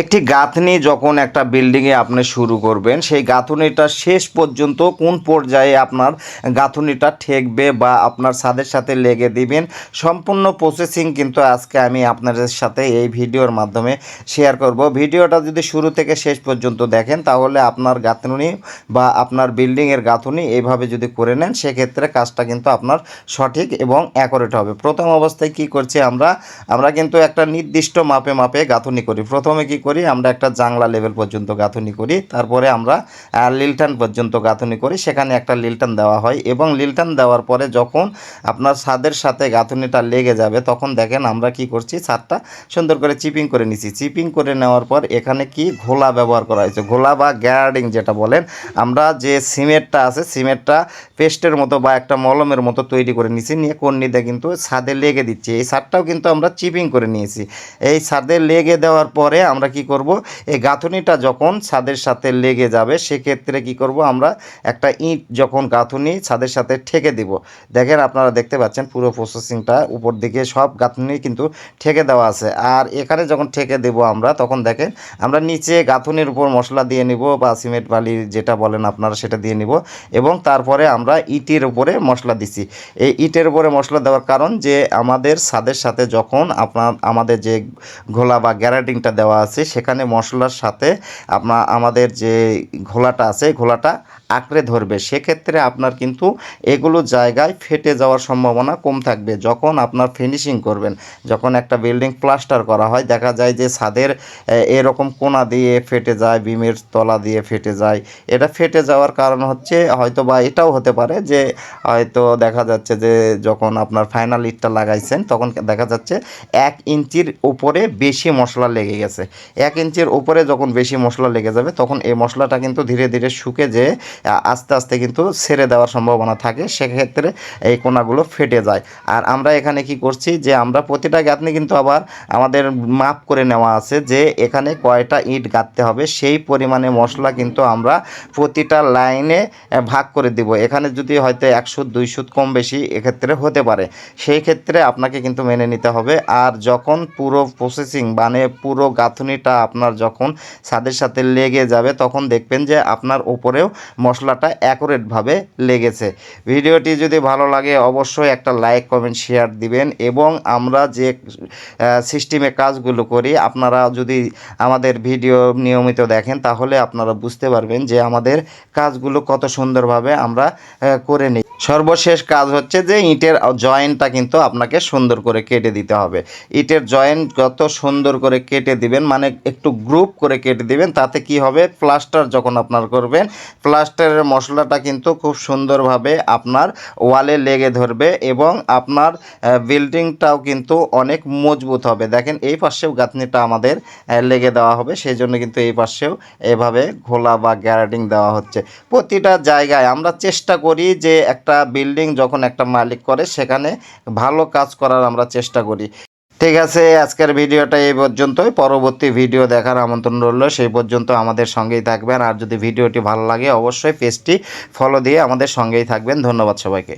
একটি গাঁথনি যখন একটা বিল্ডিংয়ে আপনি শুরু করবেন, সেই গাঁথনিটা শেষ পর্যন্ত কোন পর্যায়ে আপনার গাঁথনিটা ঠেকবে বা আপনার ছাদের সাথে লেগে দিবেন, সম্পূর্ণ প্রসেসিং কিন্তু আজকে আমি আপনাদের সাথে এই ভিডিওর মাধ্যমে শেয়ার করব। ভিডিওটা যদি শুরু থেকে শেষ পর্যন্ত দেখেন, তাহলে আপনার গাঁথনি বা আপনার বিল্ডিংয়ের গাঁথনি এইভাবে যদি করে নেন, সেক্ষেত্রে কাজটা কিন্তু আপনার সঠিক এবং অ্যাকোরেট হবে। প্রথম অবস্থায় কি করছি আমরা আমরা কিন্তু একটা নির্দিষ্ট মাপে মাপে গাঁথনি করি। প্রথমে কি করি, আমরা একটা জাংলা লেভেল পর্যন্ত গাঁথনি করি, তারপরে আমরা লিলটান পর্যন্ত গাঁথনি করি, সেখানে একটা লিলটান দেওয়া হয় এবং লিলটান দেওয়ার পরে যখন আপনার ছাদের সাথে গাঁথনিটা লেগে যাবে, তখন দেখেন আমরা কি করছি, ছাদটা সুন্দর করে চিপিং করে নিছি। চিপিং করে নেওয়ার পর এখানে কি ঘোলা ব্যবহার করা হয়েছে, ঘোলা বা গ্যারাডিং যেটা বলেন, আমরা যে সিমেন্টটা আছে, সিমেন্টটা পেস্টের মতো বা একটা মলমের মতো তৈরি করে নিছি, নিয়ে কর্নিতে কিন্তু ছাদে লেগে দিচ্ছি। এই ছাদটাও কিন্তু আমরা চিপিং করে নিয়েছি। এই ছাদে লেগে দেওয়ার পরে আমরা কি করব? এই গাঁথনিটা যখন ছাদের সাথে লেগে যাবে, সেক্ষেত্রে কি করব আমরা? একটা ইট যখন গাঁথনি ছাদের সাথে ঠেকে দিব। দেখেন আপনারা দেখতে পাচ্ছেন পুরো প্রসেসিংটা উপর দিকে সব গাঁথনি কিন্তু ঠেকে দেওয়া আছে। আর এখানে যখন ঠেকে দেব আমরা, তখন দেখেন আমরা নিচে গাঁথনির উপর মশলা দিয়ে নিব বা সিমেন্ট বালি যেটা বলেন আপনারা সেটা দিয়ে নিব এবং তারপরে আমরা ইটের উপরে মশলা দিছি। এই ইটের উপরে মশলা দেওয়ার কারণ যে আমাদের ছাদের সাথে যখন আপনার, আমাদের যে ঘোলা বা গ্যারাটিংটা দেওয়া আছে সেখানে মশলার সাথে আপনার আমাদের যে ঘোলাটা আছে ঘোলাটা আঁকড়ে ধরবে। সেক্ষেত্রে আপনার কিন্তু এগুলো জায়গায় ফেটে যাওয়ার সম্ভাবনা কম থাকবে। যখন আপনার ফিনিশিং করবেন, যখন একটা বিল্ডিং প্লাস্টার করা হয়, দেখা যায় যে ছাদের এরকম কোনা দিয়ে ফেটে যায়, বিমের তলা দিয়ে ফেটে যায়। এটা ফেটে যাওয়ার কারণ হচ্ছে হয়তো বা এটাও হতে পারে যে, হয়তো দেখা যাচ্ছে যে, যখন আপনার ফাইনাল ইটটা লাগাইছেন, তখন দেখা যাচ্ছে এক ইঞ্চির উপরে বেশি মশলা লেগে গেছে। এক ইঞ্চির উপরে যখন বেশি মশলা লেগে যাবে, তখন এই মশলাটা কিন্তু ধীরে ধীরে শুকে যে আস্তে আস্তে কিন্তু ছেড়ে দেওয়ার সম্ভাবনা থাকে, সেক্ষেত্রে এই কোনাগুলো ফেটে যায়। আর আমরা এখানে কি করছি যে আমরা প্রতিটা গাঁথনি কিন্তু আবার আমাদের মাপ করে নেওয়া আছে যে এখানে কয়টা ইট গাঁথতে হবে, সেই পরিমাণে মশলা কিন্তু আমরা প্রতিটা লাইনে ভাগ করে দিব। এখানে যদি হয়তো একশো, দুইশো কম বেশি এক্ষেত্রে হতে পারে। সেই ক্ষেত্রে আপনাকে কিন্তু মেনে নিতে হবে। আর যখন পুরো প্রসেসিং মানে পুরো গাঁথনিটা আপনার যখন ছাদের সাথে লেগে যাবে, তখন দেখবেন যে আপনার উপরেও মশলাটা অ্যাকুরেটভাবে লেগেছে। ভিডিওটি যদি ভালো লাগে, অবশ্যই একটা লাইক, কমেন্ট, শেয়ার দিবেন এবং আমরা যে সিস্টেমে কাজগুলো করি, আপনারা যদি আমাদের ভিডিও নিয়মিত দেখেন, তাহলে আপনারা বুঝতে পারবেন যে আমাদের কাজগুলো কত সুন্দরভাবে আমরা করে নিই। সর্বশেষ কাজ হচ্ছে যে, ইটের জয়েন্টটা কিন্তু আপনাকে সুন্দর করে কেটে দিতে হবে। ইটের জয়েন্ট যত সুন্দর করে কেটে দিবেন মানে একটু গ্রুপ করে কেটে দিবেন, তাতে কি হবে? প্লাস্টার যখন আপনার করবেন প্লাস্টারের মশলাটা কিন্তু খুব সুন্দরভাবে আপনার ওয়ালে লেগে ধরবে এবং আপনার বিল্ডিংটাও কিন্তু অনেক মজবুত হবে। দেখেন এই পাশেও গাঁথনিটা আমাদের লেগে দেওয়া হবে সেই জন্য কিন্তু এই পাশেও এভাবে ঘোলা বা গ্যারাডিং দেওয়া হচ্ছে। প্রতিটা জায়গায় আমরা চেষ্টা করি যে একটা বিল্ডিং যখন একটা মালিক করে, সেখানে ভালো কাজ করার আমরা চেষ্টা করি। ঠিক আছে, আজকের ভিডিওটা এই পর্যন্তই। পরবর্তী ভিডিও দেখার আমন্ত্রণ রইল, সেই পর্যন্ত আমাদের সঙ্গেই থাকবেন। আর যদি ভিডিওটি ভালো লাগে, অবশ্যই পেজটি ফলো দিয়ে আমাদের সঙ্গেই থাকবেন। ধন্যবাদ সবাইকে।